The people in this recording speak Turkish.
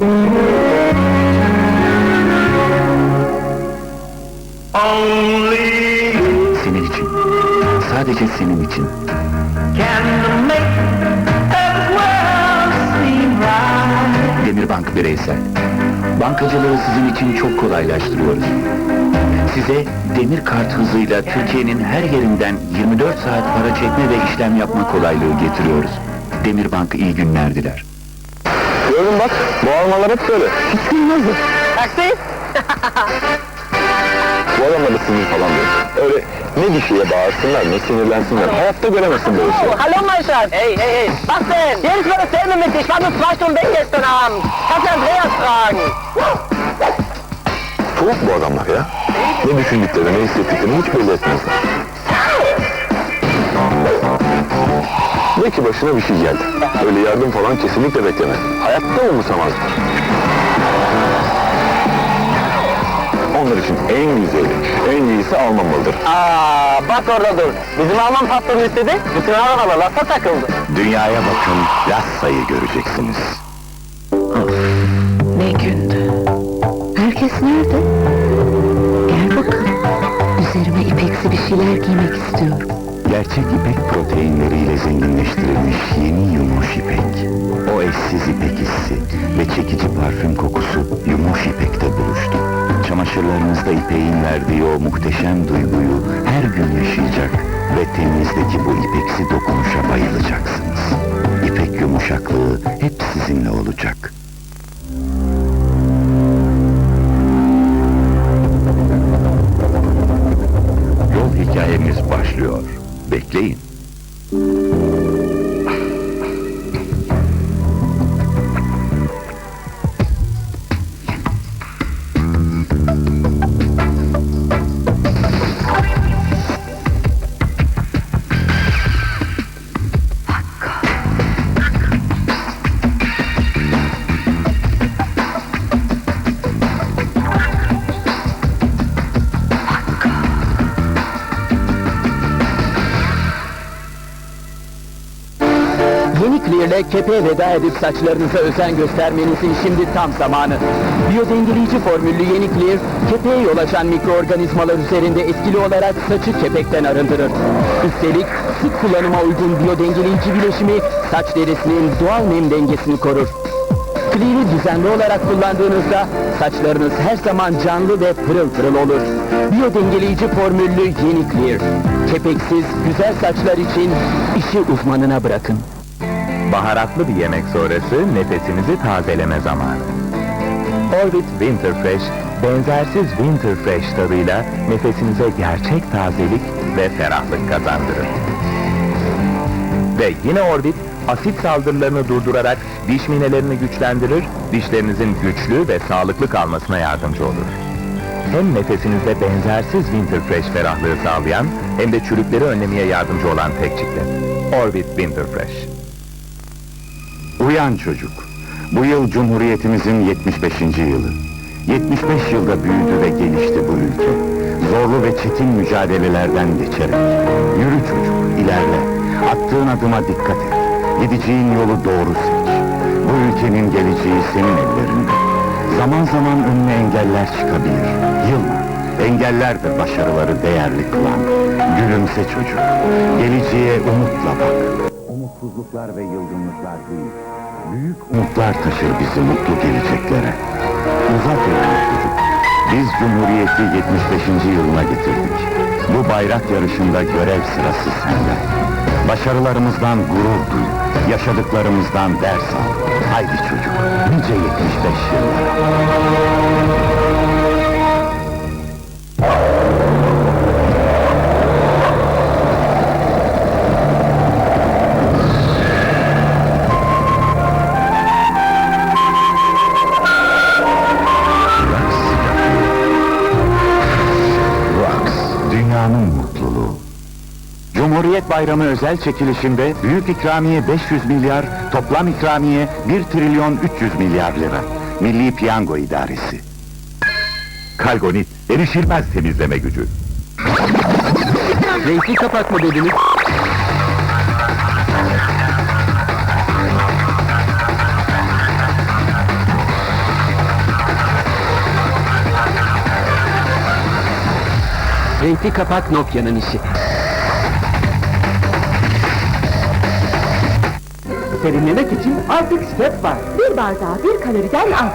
Only Senin için. Sadece senin için. can make the world seem right. Demirbank bireysel. Bankacılığı sizin için çok kolaylaştırıyoruz. Size demir kart hızıyla Türkiye'nin her yerinden 24 saat para çekme ve işlem yapma kolaylığı getiriyoruz. Demirbank iyi günler diler. Gördün bak, bu almalar hep böyle. Hiç gülmezdi. Taksi? Bu adamlar da sinir falan diyor. Öyle ne bir şeye bağırsınlar, ne sinirlensinler. Hayatta göremezsin böyle şey. Hallo mein Schatz! Hey, hey, hey! Was denn? Jens war dasselbe mit. Ich war nur zwei Stunden weg gestern Abend. Kannst du Andreas fragen? Soğuk bu adamlar ya. Ne düşündüklerini, ne hissettiklerini hiç belli etmezler. Belki başına bir şey geldi. Öyle yardım falan kesinlikle beklemez. Hayatta umursamazlar. Onlar için en güzeli, en iyisi almamalıdır. Aa, bak orada dur. Bizim Alman patronu istedi. Bütün arabalar lafa takıldı. Dünyaya bakın, Lassa'yı göreceksiniz. Ne gündü. Herkes nerede? Gel bakalım. Üzerime ipeksi bir şeyler giymek istiyorum. Gerçek ipek proteinleriyle zenginleştirilmiş yeni yumuş ipek. O eşsiz ipek hissi ve çekici parfüm kokusu yumuş ipekte buluştu. Çamaşırlarınızda ipeğin verdiği o muhteşem duyguyu her gün yaşayacak ve teninizdeki bu ipeksi dokunuşa bayılacaksınız. İpek yumuşaklığı hep sizinle olacak. Hikayemiz başlıyor. Bekleyin. Clear'le kepeğe veda edip saçlarınıza özen göstermenizin şimdi tam zamanı. Biyodengeleyici formüllü yeni Clear, kepeğe yol açan mikroorganizmalar üzerinde etkili olarak saçı kepekten arındırır. Üstelik sık kullanıma uygun biyodengeleyici bileşimi saç derisinin doğal nem dengesini korur. Clear'i düzenli olarak kullandığınızda saçlarınız her zaman canlı ve pırıl pırıl olur. Biyodengeleyici formüllü yeni Clear. Kepeksiz, güzel saçlar için işi uzmanına bırakın. Baharatlı bir yemek sonrası nefesinizi tazeleme zamanı. Orbit Winter Fresh, benzersiz Winter Fresh tadıyla nefesinize gerçek tazelik ve ferahlık kazandırır. Ve yine Orbit, asit saldırılarını durdurarak diş minelerini güçlendirir, dişlerinizin güçlü ve sağlıklı kalmasına yardımcı olur. Hem nefesinizde benzersiz Winter Fresh ferahlığı sağlayan, hem de çürükleri önlemeye yardımcı olan tek çiklet. Orbit Winter Fresh. Uyan çocuk. Bu yıl Cumhuriyetimizin 75. yılı. 75 yılda büyüdü ve gelişti bu ülke. Zorlu ve çetin mücadelelerden geçerek. Yürü çocuk, ilerle. Attığın adıma dikkat et. Gideceğin yolu doğru seç. Bu ülkenin geleceği senin ellerinde. Zaman zaman önüne engeller çıkabilir. Yılma. Engellerde başarıları değerli kılan. Gülümse çocuk. Geleceğe umutla bak. Umutsuzluklar ve yılgınlıklar değil. Büyük umutlar taşır bizi mutlu geleceklere. Uzak çocuk. Biz Cumhuriyeti 75. yılına getirdik. Bu bayrak yarışında görev sırası sende. Başarılarımızdan gurur duy. Yaşadıklarımızdan ders al. Haydi çocuk, nice 75 yıllara. Dünyanın mutluluğu. Cumhuriyet Bayramı özel çekilişinde büyük ikramiye 500 milyar, toplam ikramiye 1 trilyon 300 milyar lira. Milli Piyango İdaresi. Kalgonit, erişilmez temizleme gücü. Renkli kapak mı dediniz? Renkli kapak Nokia'nın işi. Serinlemek için artık step var. Bir bardağı bir kaloriden az.